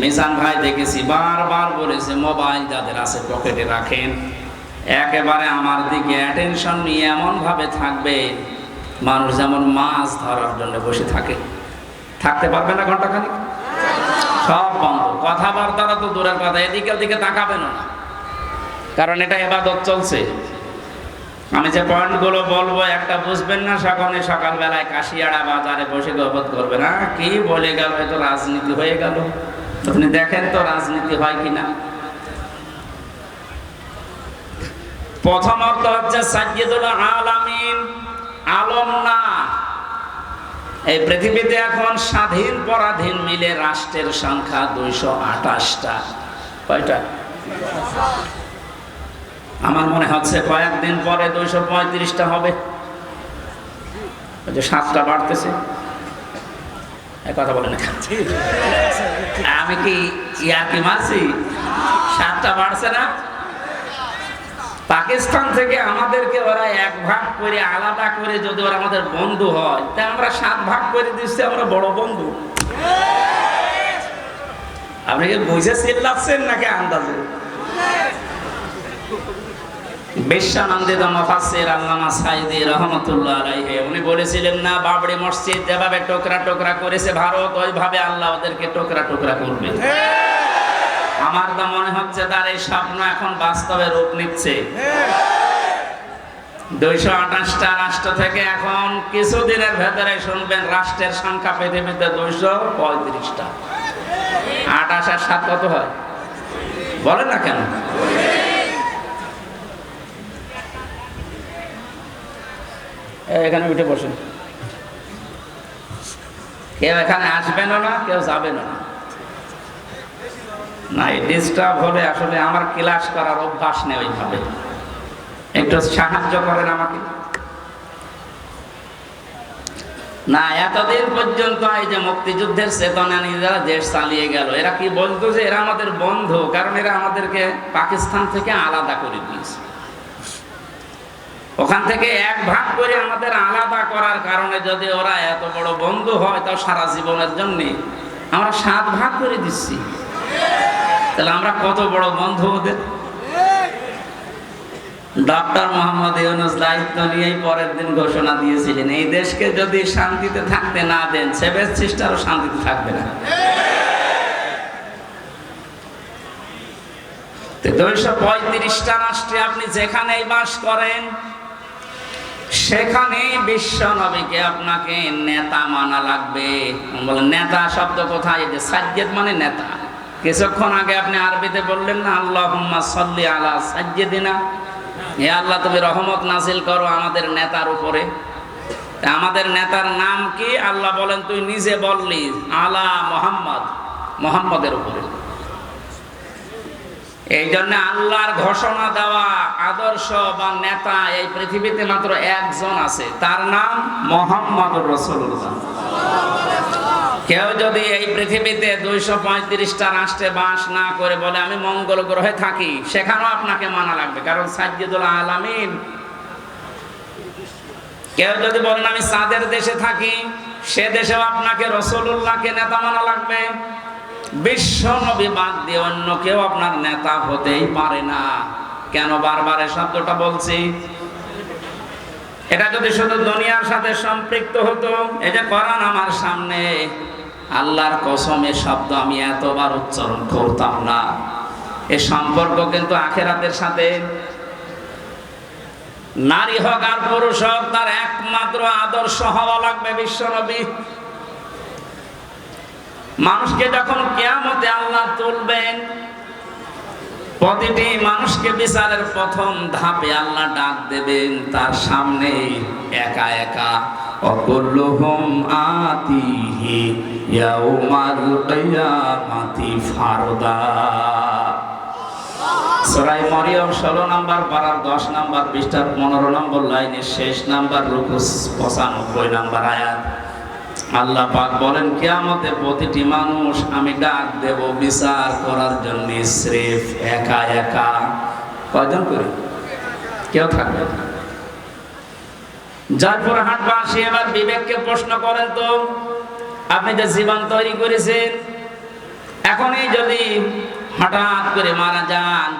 মিজান ভাই দেখেছি বারবার বলেছে, মোবাইল যাদের আছে পকেটে রাখেন। একেবারে আমার দিকে অ্যাটেনশন নিয়ে এমনভাবে থাকবে, মানুষ যেমন মাছ ধরার জন্য বসে থাকে। থাকতে পারবে না ঘন্টাখানিক সব বন্ধ। কথাবার্তারা তো দূরের কথা এদিকে ওদিকে তাকাবে না। কারণ এটা এবাদত চলছে। আমি যে পয়েন্টগুলো বলব, একটা বুঝবেন না সকালে সকালবেলায় কাশিয়াড়া বাজারে বসে গবত করবে না কি বলে গেল, এতো রাজনীতি হয়ে গেল। আপনি দেখেন তো রাজনীতি হয় কিনা। প্রথম অর্থ হচ্ছে সাজ্জিদুল আলামিন আলম না। এই পৃথিবীতে এখন স্বাধীন পরাধীন মিলে রাষ্ট্রের সংখ্যা দুইশো আঠাশটা। কয়টা? আমার মনে হচ্ছে কয়েকদিন পরে দুইশো পঁয়ত্রিশটা হবে। সাতটা বাড়তেছে। কথা বলে না। আমি কি ইয়াকি মারছি? সাতটা বাড়ছে না? পাকিস্তান থেকে আমাদেরকে ওরা এক ভাগ করে আলাদা করে যদি ওরা আমাদের বন্ধু হয়, তা আমরা সাত ভাগ করে দিচ্ছি, আমরা বড় বন্ধু। আপনি কি বুঝে চিল্লাচ্ছেন নাকি আন্দাজে? বিশ্বানন্দিত মুফাসসির আল্লামা সাইদি রহমাতুল্লাহ আলাইহি। উনি বলেছিলেন না বাবরি মসজিদ যেভাবে টোকরা টোকরা করেছে ভারত ওইভাবে আল্লাহ ওদেরকে টোকরা টোকরা করবে। আমার তো মনে হচ্ছে তার এই স্বপ্ন এখন বাস্তবে রূপ নিচ্ছে। দুইশো আঠাশটা রাষ্ট্র থেকে এখন কিছুদিনের ভেতরে শুনবেন রাষ্ট্রের সংখ্যা পৃথিবীতে দুইশো পঁয়ত্রিশটা। আঠাশ আর সাত কত হয়? বলে না কেন? এখানে উঠে বসুন। কেউ এখানে আসবেনও না, কেউ যাবেনও না। না এই ডিস্টার্ব হলে আসলে আমার ক্লাস করার অভ্যাস নেই ওইভাবে। একটু সাহায্য করেন আমাকে। না, এতদিন পর্যন্ত এই যে মুক্তিযুদ্ধের চেতনা নিয়ে যারা দেশ চালিয়ে গেল, এরা কি বলতো যে এরা আমাদের বন্ধু? কারণ এরা আমাদেরকে পাকিস্তান থেকে আলাদা করে দিয়েছে। ওখান থেকে এক ভাগ করে আমাদের আলাদা করার কারণে যদি ওরা এত বড় বন্ধু হয় তাও সারা জীবনের জন্য। আমরা সাত ভাগ করে দিচ্ছি। তাহলে আমরা কত বড় বন্ধু ওদের? ডক্টর মোহাম্মদ ইউনুস দায়িত্ব নিয়েই পরের দিন ঘোষণা দিয়েছিলেন, এই দেশকে যদি শান্তিতে থাকতে না দেন সেভেন সিস্টারও শান্তিতে থাকবে না। দুইশো পঁয়ত্রিশটা রাষ্ট্রে আপনি যেখানেই বাস করেন সেখানে বিশ্ব নবীকে আপনাকে নেতা মানা লাগবে। বলেন নেতা শব্দ কোথায়? যে সাজ্জেদ মানে নেতা। কিছুক্ষণ আগে আপনি আরবিতে বললেন না আল্লাহ সাল্লি আলা সাজ্জেদিনা। হে আল্লাহ, তুমি রহমত নাসিল করো আমাদের নেতার উপরে। আমাদের নেতার নাম কি? আল্লাহ বলেন, তুই নিজে বললি, আলা মোহাম্মদ। মোহাম্মদের উপরে। এই জন্য আল্লাহর ঘোষণা দেওয়া আদর্শ বা নেতা এই পৃথিবীতে মাত্র একজন আছে। তার নাম মোহাম্মদ রসুল্লাহ কেউ যদি এই পৃথিবীতে দুইশো পঁয়ত্রিশটা রাষ্ট্রে বাস না করে বলে, আমি মঙ্গল গ্রহে থাকি সেখানেও আপনাকে মানা লাগবে। কারণ সাজ্জিদুল আলামিন কেউ যদি বলেন, আমি চাঁদের দেশে থাকি সে দেশেও আপনাকে রসুল্লাহকে নেতা মানা লাগবে। বিশ্ব বাদ দিয়ে অন্য কেউ আপনার নেতা হতেই পারে না। কেন বারবার শব্দটা বলছি? এটা যদি শুধু দুনিয়ার সাথে সম্পৃক্ত হতো, এই যে কোরআন আমার সামনে, আল্লাহর কসমের শব্দ আমি এতবার উচ্চারণ করতাম না। এ সম্পর্ক কিন্তু আখেরাতের সাথে। নারী হোক আর পুরুষ হোক, তার একমাত্র আদর্শ হওয়া লাগবে বিশ্বনবী মানুষকে যখন কেয়ামতে আল্লাহ তুলবেন, প্রতিটি মানুষকে বিচারের প্রথম ধাপে আল্লাহ ডাক দেবেন, তার সামনে একা একা কিয়ামাতি ফারদা। পৃষ্ঠার পনেরো নম্বর লাইনের শেষ নাম্বার রুকুস পঁচানব্বই নাম্বার আয়াত। আল্লাহ পাক বলেন, কিয়ামতে প্রতিটি মানুষ আমি ডাক দেব বিচার করার জন্য স্রেফ একা একা। কয়জন করে? কেউ থাকবে জয়পুর হাটবাসী এবার বিবেককে প্রশ্ন করেন তো, আপনি যে জীবন তৈরি করেছেন এখনই যদি হঠাৎ করে মারা যান,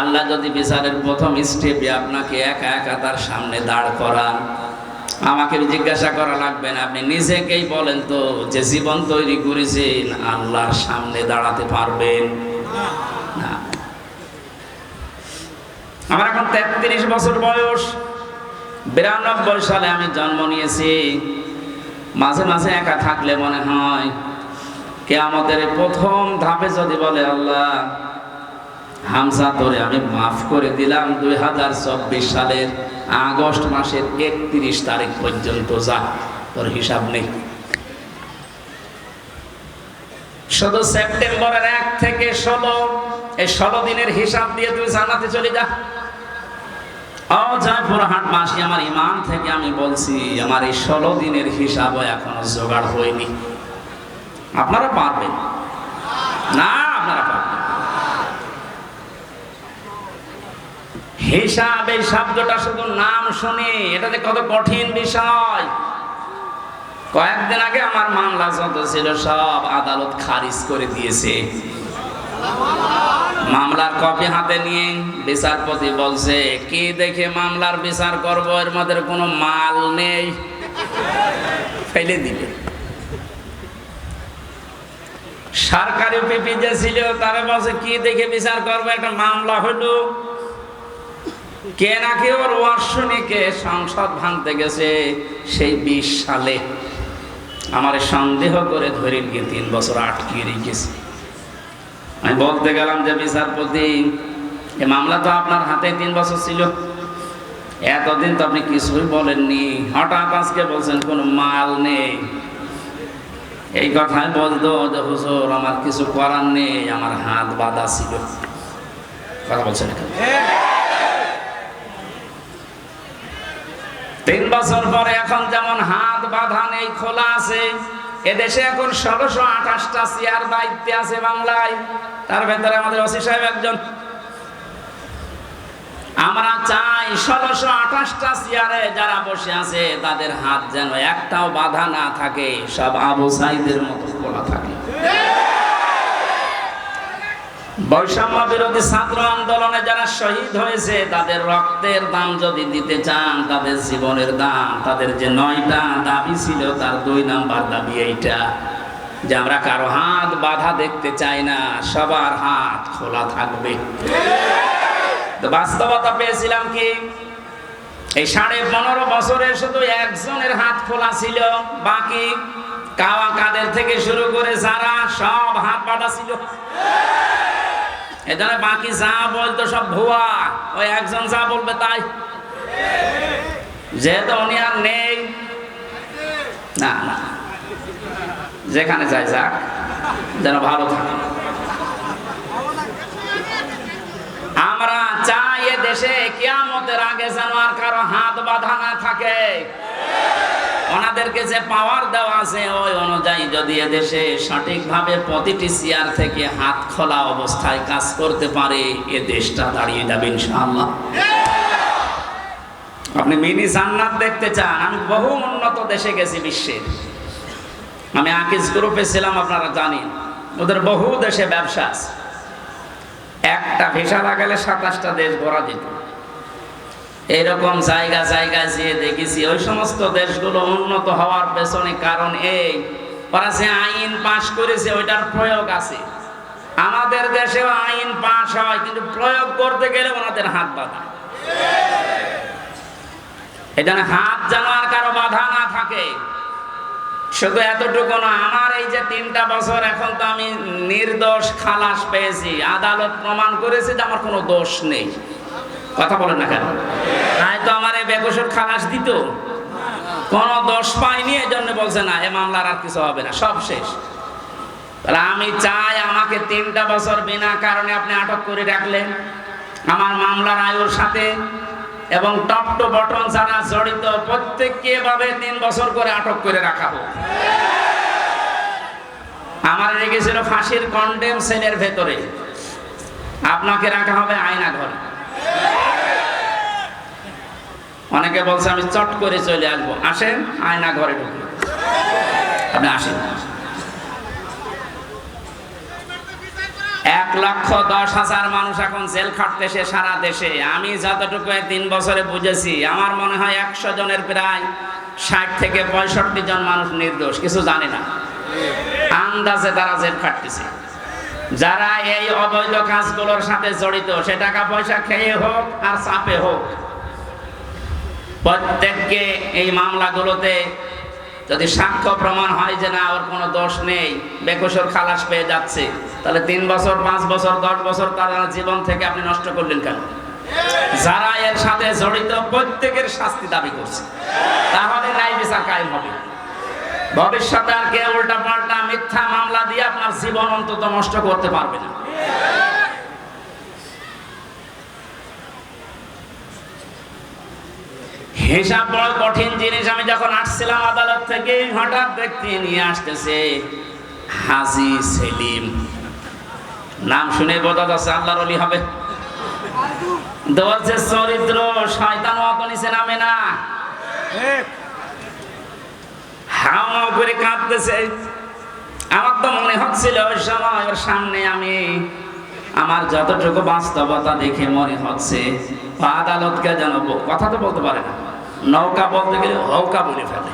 আল্লাহ যদি বিচারের প্রথম স্টেপে আপনাকে একা একা তার সামনে দাঁড় করান আমাকে জিজ্ঞাসা করা লাগবে না। আপনি নিজেকেই বলেন তো যে জীবন তৈরি করেছেন, আল্লাহর সামনে দাঁড়াতে পারবেন? না। আমার এখন তেত্রিশ বছর বয়স। বিরানব্বই সালে আমি জন্ম নিয়েছি। মাঝে মাঝে একা থাকলে মনে হয় কে আমাদের প্রথম ধাপে যদি বলে আল্লাহ হামসা তোরে আমি মাফ করে দিলাম দুই হাজার চব্বিশ সালের আগস্ট মাসের একত্রিশ তারিখ পর্যন্ত যা, তোর হিসাব নেই। শুধু সেপ্টেম্বরের এক থেকে ষোলো, এই ষোলো দিনের হিসাব দিয়ে তুই জানাতে চলে যা। অজয়পুর হাট মাসি আমার ইমান থেকে আমি বলছি, আমার এই ষোলো দিনের হিসাবও এখনও জোগাড় হয়নি। আপনারা পারবেন? না আপনারা পারবেন হিসাব এই শব্দটা শুধু নাম শুনি এটাতে কত কঠিন বিষয়। কয়েকদিন আগে আমার মামলা যত ছিল, সব আদালত খারিজ করে দিয়েছে। মামলার কপি হাতে নিয়ে বিচারপতি বলছে, কি দেখে মামলার বিচার করব? এর মধ্যে কোনো মাল নেই। ফেলে দিবে সরকারি পিপি যে ছিল, তারা বলছে, কি দেখে বিচার করব? একটা মামলা হলো। কে নাকি ওর ওয়ার্ষণিকে সংসদ ভাঙতে গেছে? সেই বিশ সালে। আমার সন্দেহ করে ধরে গিয়ে তিন বছর আটকিয়ে রেখেছে। আমি বলতে গেলাম যে, বিচারপতি, এ মামলা তো আপনার হাতে তিন বছর ছিল। এতদিন তো আপনি কিছুই বলেননি। হঠাৎ আজকে বলছেন, কোনো মাল নেই। এই কথাই বলতো যে, হুজুর, আমার কিছু করার নেই। আমার হাত বাঁধা ছিল। কথা বলছেন তিন বছর পরে এখন যেমন হাত বাঁধা নেই, খোলা আছে। এদেশে এখন ষোলোশো আঠাশটা চেয়ার দায়িত্বে আছে বাংলায়। তার ভেতরে আমাদের ওসি সাহেব একজন। আমরা চাই ষোলোশো আঠাশটা চেয়ারে যারা বসে আছে, তাদের হাত যেন একটাও বাধা না থাকে, সব আবু সাইদের মতো খোলা থাকে। বৈষম্য বিরোধী ছাত্র আন্দোলনে যারা শহীদ হয়েছে, তাদের রক্তের দাম যদি দিতে চান, তাদের জীবনের দাম, তাদের যে নয়টা দাবি ছিল, তার দুই নাম্বার দাবি এইটা, যে আমরা কারও হাত বাধা দেখতে চাই না, সবার হাত খোলা থাকবে। তো বাস্তবতা পেয়েছিলাম কি? এই সাড়ে পনেরো বছরে শুধু একজনের হাত খোলা ছিল, বাকি কাওয়া কাদের থেকে শুরু করে যারা সব হাত বাঁধা ছিল। এখানে বাকি যা বলতো সব ভুয়া। ওই একজন যা বলবে তাই। যেহেতু উনি আর নেই, না না। যেখানে যাই যাক, যেন ভালো থাকে। আমরা চাই এ দেশে কিয়ামতের আগে যেন আর কারও হাত বাঁধা না থাকে। ওনাদেরকে যে পাওয়ার দেওয়া আছে ওই অনুযায়ী যদি এদেশে সঠিকভাবে প্রতিটি চেয়ার থেকে হাত খোলা অবস্থায় কাজ করতে পারে, এ দেশটা দাঁড়িয়ে যাবে ইনশাআল্লাহ। আপনি মিনি জান্নাত দেখতে চান, আমি বহু উন্নত দেশে গেছি বিশ্বের আমি আকিজ গ্রুপে ছিলাম, আপনারা জানেন। ওদের বহু দেশে ব্যবসা আছে। একটা ভিসা লাগালে সাতাশটা দেশ ভরা যেত এরকম জায়গা, জায়গায় যেয়ে দেখেছি। ওই সমস্ত দেশগুলো উন্নত হওয়ার পেছনে কারণ এই। ওরা যে আইন পাশ করেছে, ওইটার প্রয়োগ আছে। আমাদের দেশেও আইন পাশ হয়, কিন্তু প্রয়োগ করতে গেলে ওনাদের হাত বাঁধা। এখানে হাত যেন আর কারও বাধা না থাকে। শুধু এতটুকু না, আমার এই যে তিনটা বছর এখন তো আমি নির্দোষ খালাস পেয়েছি। আদালত প্রমাণ করেছে যে আমার কোনো দোষ নেই। কথা বলেন না কেন? নাই তো আমার এই বেকসুর খালাস দিত। কোন দোষ পাইনি এই জন্য বলছে, না, এ মামলার আর কিছু হবে না, সব শেষ। আমি চাই আমাকে তিনটা বছর বিনা কারণে আপনি আটক করে রাখলেন। আমার মামলার আয়ুর সাথে এবং টপ টু বটন যারা জড়িত, প্রত্যেককে এভাবে তিন বছর করে আটক করে রাখা হোক। আমার রেখেছিল ফাঁসির কন্ডেম সেলের ভেতরে। আপনাকে রাখা হবে আয়না ঘরে অনেকে বলছে, আমি চট করে চলে আসব। আসেন, আয়না ঘরে ঢুকে আপনি আসেন। এক লক্ষ দশ হাজার মানুষ এখন জেল খাটতেছে সারা দেশে। আমি যতটুকু তিন বছরে বুঝেছি, আমার মনে হয় একশো জনের প্রায় ষাট থেকে পঁয়ষট্টি জন মানুষ নির্দোষ, কিছু জানে না। আন্দাজে তারা জেল খাটতেছে। যারা এই অবৈধ কাজগুলোর সাথে জড়িত, সে টাকা পয়সা খেয়ে হোক আর চাপে হোক প্রত্যেককে এই মামলাগুলোতে যদি সাক্ষ্য প্রমাণ হয় যে না, ওর কোনো দোষ নেই, বেকসুর খালাস পেয়ে যাচ্ছে, তাহলে তিন বছর, পাঁচ বছর, দশ বছর তার জীবন থেকে আপনি নষ্ট করলেন কেন? যারা এর সাথে জড়িত প্রত্যেকের শাস্তি দাবি করছে। তাহলে ন্যায় বিচার কায়েম হবে। ভবিষ্যতে আর কেউ উল্টা পাল্টা মিথ্যা মামলা দিয়ে আপনার জীবন অন্তত নষ্ট করতে পারবে না। হিসাব বড় কঠিন জিনিস। আমি যখন আসছিলাম আদালত থেকে, হঠাৎ ব্যক্তি নিয়ে আসতেছে, হাজি সেলিম। নাম শুনে বোঝা যাচ্ছে আল্লাহর অলি হবে। বলছে চরিত্র, শয়তান অত নামে না। হাও করে কাঁদতেছে। আমার তো মনে হচ্ছিল, ওই সময় ওর সামনে আমি আমার যতটুকু বাস্তবতা দেখে মনে হচ্ছে আদালতকে যেন কথা তো বলতে পারে না। নৌকা বলতে গেলে হৌকা বলে ফেলে।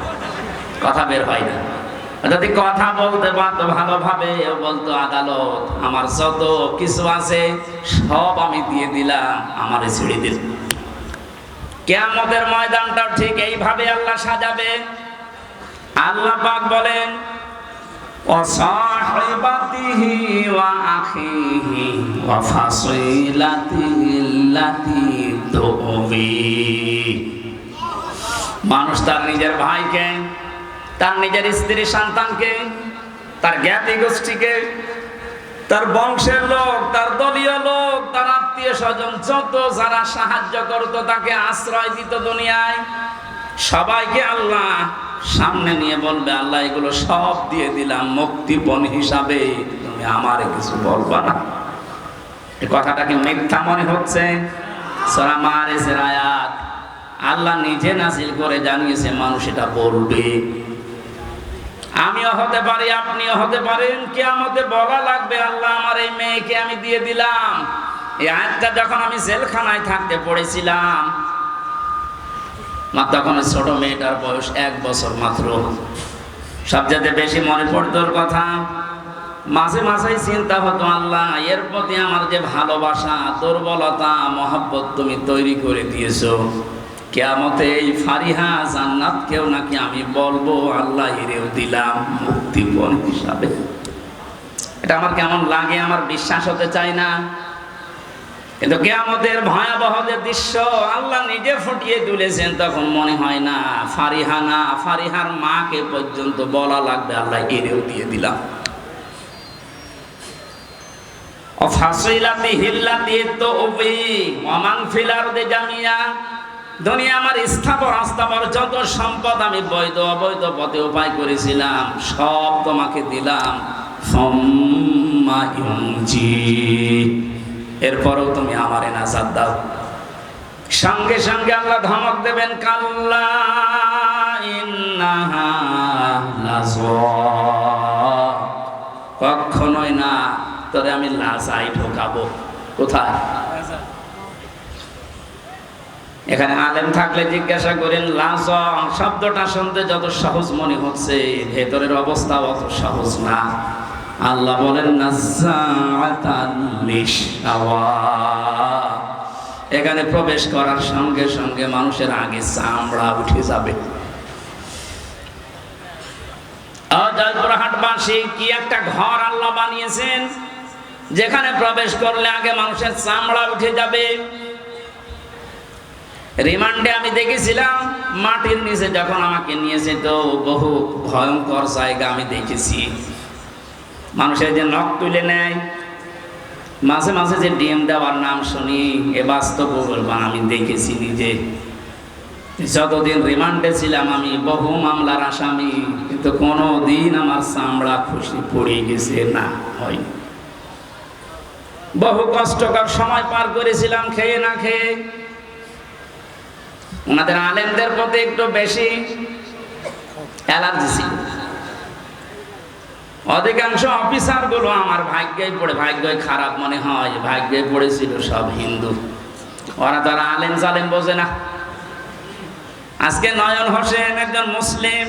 কথা বের হয় না। যদি কথা বলতে পারতো ভালোভাবে, বলতো আদালত, আমার যত কিছু আছে, সব আমি দিয়ে দিলাম, আমার ছেড়ে দিল। কেয়ামতের ময়দানটাও ঠিক এইভাবে আল্লাহ সাজাবে। আল্লাহ পাক বলেন وصاحبته وأخيه وفصيلته التي تؤويه মানুষ তার নিজের ভাইকে তার নিজের স্ত্রী সন্তানকে তার জ্ঞাতি গোষ্ঠীকে তার বংশের লোক তার দলীয় লোক তার আত্মীয় স্বজন যত যারা সাহায্য করতো তাকে আশ্রয় দিত দুনিয়ায় সবাইকে আল্লাহ সামনে নিয়ে বলবে, আল্লাহ, এগুলো সব দিয়ে দিলাম, মুক্তিপণ হিসাবে। তুমি আমার কিছু বলবা না। এই কথাটা কি মিথ্যা মনে হচ্ছে? আল্লাহ নিজে নাজিল করে জানিয়েছে, মানুষ এটা বলবে। আমিও হতে পারি, আপনিও হতে পারেন কে আমাদের বলা লাগবে, আল্লাহ, আমার এই মেয়েকে আমি দিয়ে দিলাম। এই আয়াতটা যখন আমি জেলখানায় থাকতে পড়েছিলাম তখন ছোট মেয়েটার বয়স এক বছর মাত্র। সবচেয়ে বেশি মনে পড়তো ওর কথা। মাঝে মাঝেই চিন্তা হতো, আল্লাহ, এর প্রতি আমার যে ভালোবাসা, দুর্বলতা, মহাব্বত তুমি তৈরি করে দিয়েছ। কেয়ামতে এই ফারিহা জান্নাত কেউ নাকি আমি বলব, আল্লাহ হিরেও দিলাম মুক্তিপণ হিসাবে। এটা আমার কেমন লাগে, আমার বিশ্বাস হতে চায় না। কিন্তু কেয়ামতের ভয়াবহ যে দৃশ্য আল্লাহ নিজে ফুটিয়ে তুলেছেন, তখন মনে হয় না, ফারিহা না, ফারিহার মাকে পর্যন্ত বলা লাগবে, আল্লাহ এরেও দিয়ে দিলাম। দুনিয়া আমার স্থাবর আস্থাবর যত সম্পদ আমি বৈধ অবৈধ পথে উপায় করেছিলাম, সব তোমাকে দিলাম। এরপরেও তুমি আমারে নাজাদ দাও। সঙ্গে সঙ্গে আল্লাহ ধমক দেবেন, কাল্লা কখনোই না, তোরে আমি লাজাই ঢোকাবো। কোথায়? এখানে আলেম থাকলে জিজ্ঞাসা করেন লাজ শব্দটা শুনতে যত সহজ মনে হচ্ছে, ভেতরের অবস্থা অত সহজ না। আল্লাহ বলেন। এখানে প্রবেশ করার সঙ্গে সঙ্গে মানুষের আগে চামড়া উঠে যাবে। কি একটা ঘর আল্লাহ বানিয়েছেন, যেখানে প্রবেশ করলে আগে মানুষের চামড়া উঠে যাবে। রিমান্ডে আমি দেখেছিলাম, মাটির নিচে যখন আমাকে নিয়েছে তো বহু ভয়ঙ্কর জায়গা আমি দেখেছি। মানুষের যে নখ তুলে নেয়। মাঝে মাঝে যে ডিম দেওয়ার নাম শুনি, এ বাস্তব বলবা আমি দেখেছি নিজে। যতদিন রিমান্ডে ছিলাম আমি, বহু মামলার আসামি, কিন্তু কোনো দিন আমার চামড়া খুশি পড়ে গেছে না হয় বহু কষ্টকর সময় পার করেছিলাম, খেয়ে না খেয়ে। ওনাদের আলেমদের প্রতি একটু বেশি অ্যালার্জি ছিল। অধিকাংশ অফিসারগুলো আমার ভাগ্যে পড়ে, ভাগ্যই খারাপ মনে হয় ভাগ্যে পড়েছিল সব হিন্দু। ওরা তারা আলেম জালেম বোঝে না। আজকে নয়ন হোসেন একজন মুসলিম,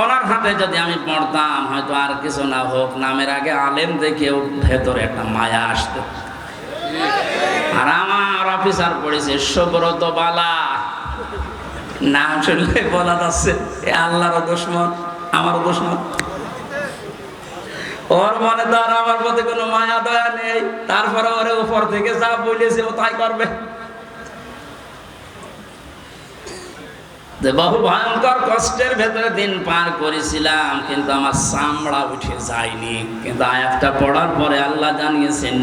ওনার হাতে যদি আমি পড়তাম, হয়তো আর কিছু না হোক, নামের আগে আলেম দেখেও ভেতরে একটা মায়া আসতো। আর আমার অফিসার পড়েছে সুব্রত বালা। নাম শুনলে বলা যাচ্ছে আল্লাহর দুশ্মন, আমারও দুশ্মন। ওর মনে তো আর আমার প্রতি কোনো মায়া, দয়া নেই। তারপরে ওরে উপর থেকে যা বলেছে ও তাই করবে। বহু ভয়ঙ্কর কষ্টের ভেতরে দিন পার করেছিলাম, কিন্তু আমার চামড়া উঠে যায়নি। কিন্তু আয়াতটা পড়ার পরে আল্লাহ জানিয়েছেন।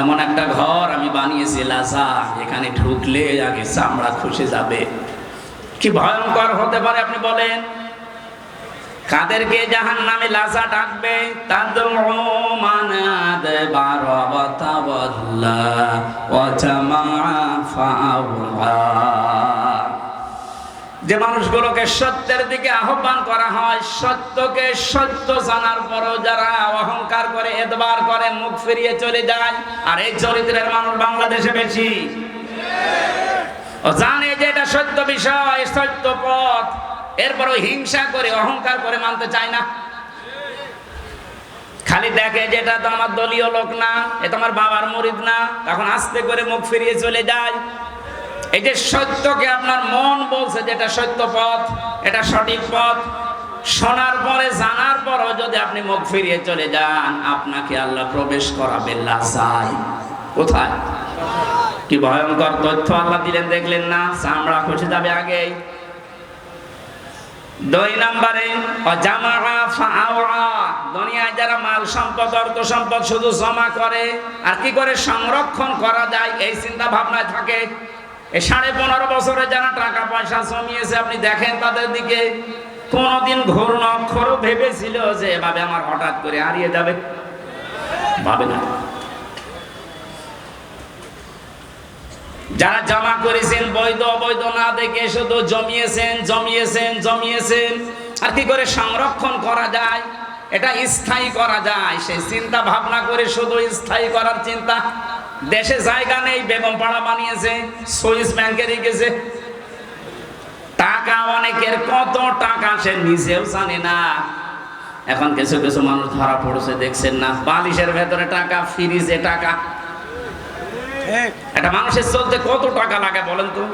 এমন একটা ঘর আমি বানিয়েছি লাসা এখানে ঢুকলে আগে চামড়া খুশে যাবে। কি ভয়ঙ্কর হতে পারে আপনি বলেন? কাদেরকে জাহান নামে লাসা ডাকবে? মান তাওয়াল্লা ওয়া জামাআ ফাআওয়া যে মানুষগুলোকে সত্যের দিকে আহ্বান করা হয়, সত্যকে সত্য জানার পরও যারা অহংকার করে এদবার করে মুখ ফিরিয়ে চলে যায়, আর এই চরিত্রের মানুষ বাংলাদেশে বেশি। জানে যে সত্য বিষয়, সত্য পথ। এরপরও হিংসা করে, অহংকার করে মানতে চায় না। খালি দেখে যে এটা তো আমার দলীয় লোক না, এ তো আমার বাবার মরিদ না, তখন আস্তে করে মুখ ফিরিয়ে চলে যায়। এই যে সত্যকে আপনার মন বলছে যে এটা সত্য পথ, এটা সঠিক পথ, শোনার পরে, জানার পরও যদি আপনি মুখ ফিরিয়ে চলে যান, আপনাকে আল্লাহ প্রবেশ করাবে লাসাই কোথায়? কি ভয়ঙ্কর তথ্য আল্লাহ দিলেন, দেখলেন না, চামড়া খসে যাবে আগেই। দুই নম্বরে দুনিয়ায় যারা মাল সম্পদ, অর্থ সম্পদ শুধু জমা করে, আর কি করে সংরক্ষণ করা যায়, এই চিন্তা ভাবনায় থাকে। এই সাড়ে পনেরো বছরে যারা টাকা পয়সা জমিয়েছে, আপনি দেখেন তাদের দিকে কোনোদিন ঘোর অক্ষরও ভেবেছিল যে এভাবে আমার হঠাৎ করে হারিয়ে যাবে। ভাবে না। যারা জমা করেছেন বৈধ, অবৈধ না দেখে শুধু জমিয়েছেন জমিয়েছেন জমিয়েছেন। আর কি করে সংরক্ষণ করা যায়? এটা স্থায়ী করা যায়। সেই চিন্তা ভাবনা করে শুধু স্থায়ী করার চিন্তা দেশে জায়গা নেই, বেগম পাড়া বানিয়েছে, সুইস ব্যাংকে রেখেছে। টাকা অনেকের, কত টাকা সে নিজেও জানে না। এখন কিছু কিছু মানুষ ধরা পড়ছে, দেখছেন না। বালিশের ভেতরে টাকা, ফ্রিজে টাকা। একটা মানুষের চলতে কত টাকা লাগে বলেন তো?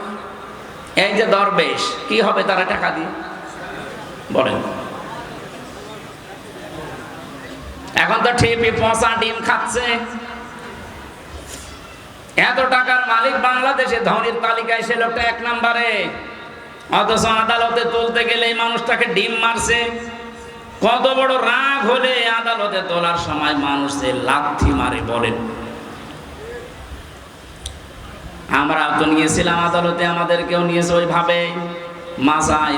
এই যে দরবেশ, কি হবে তারা টাকা দিয়ে? বলেন। এখন তো ঠিপি পচা ডিম খাচ্ছে। এত টাকার মালিক বাংলাদেশে, ধনির তালিকায় সে লোকটা এক নম্বরে। অথচ আদালতে তুলতে গেলে মানুষটাকে ডিম মারছে। কত বড় রাগ হলে আদালতে তোলার সময় মানুষ যে লাথি মারে বলেন। আমরা তো নিয়েছিলাম আদালতে আমাদেরকেও নিয়েছে ওইভাবে। মাসায়